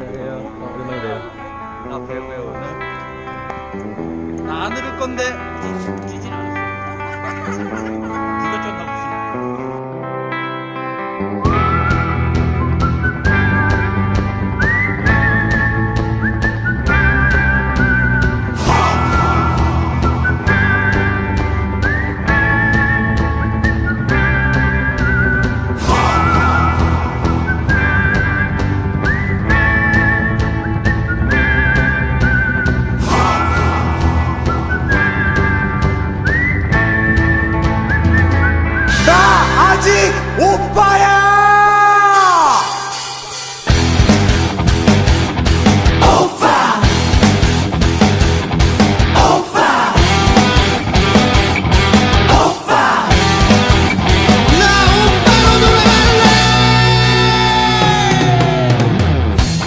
안녕하세요. 어, 오랜만에 봬요. 나 배우야 오늘 나안 흐를 건데 찌진 않았어 누가 쪘나 보지 오빠야! 오빠! 오빠! 오빠! 나 오빠로 돌아갈래!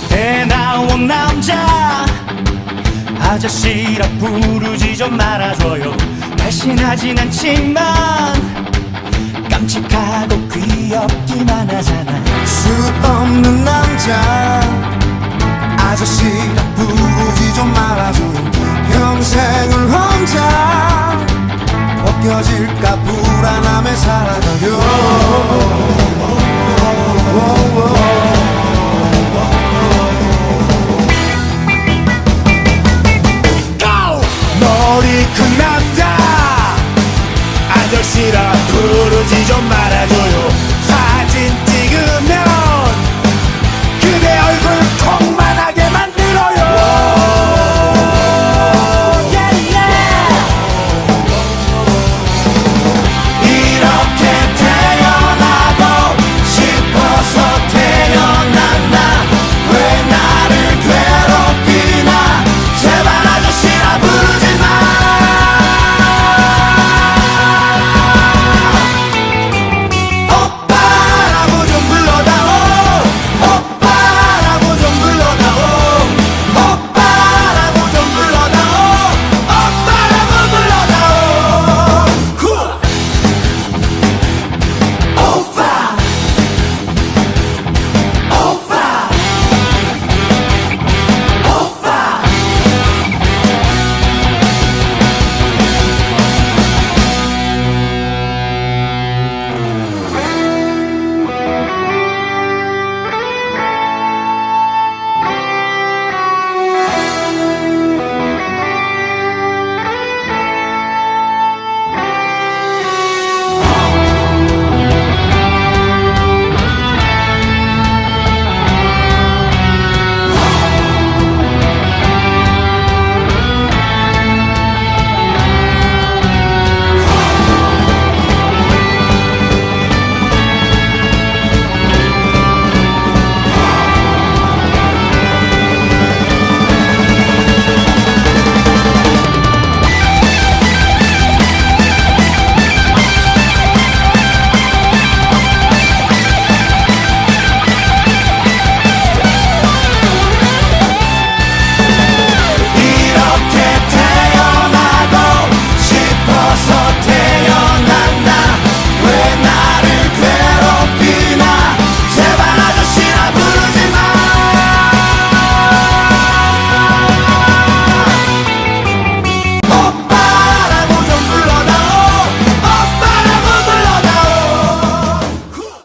배 나온 남자 아저씨라 부르지 좀 말아줘요 날씬하진 않지만 깜찍하고 귀엽기만 하잖아. 수 없는 남자. 아저씨가 부르지 좀 말아줘. 평생을 혼자 벗겨질까 불안함에 살아가요 머리 끝났다 그러지 좀 말아줘요.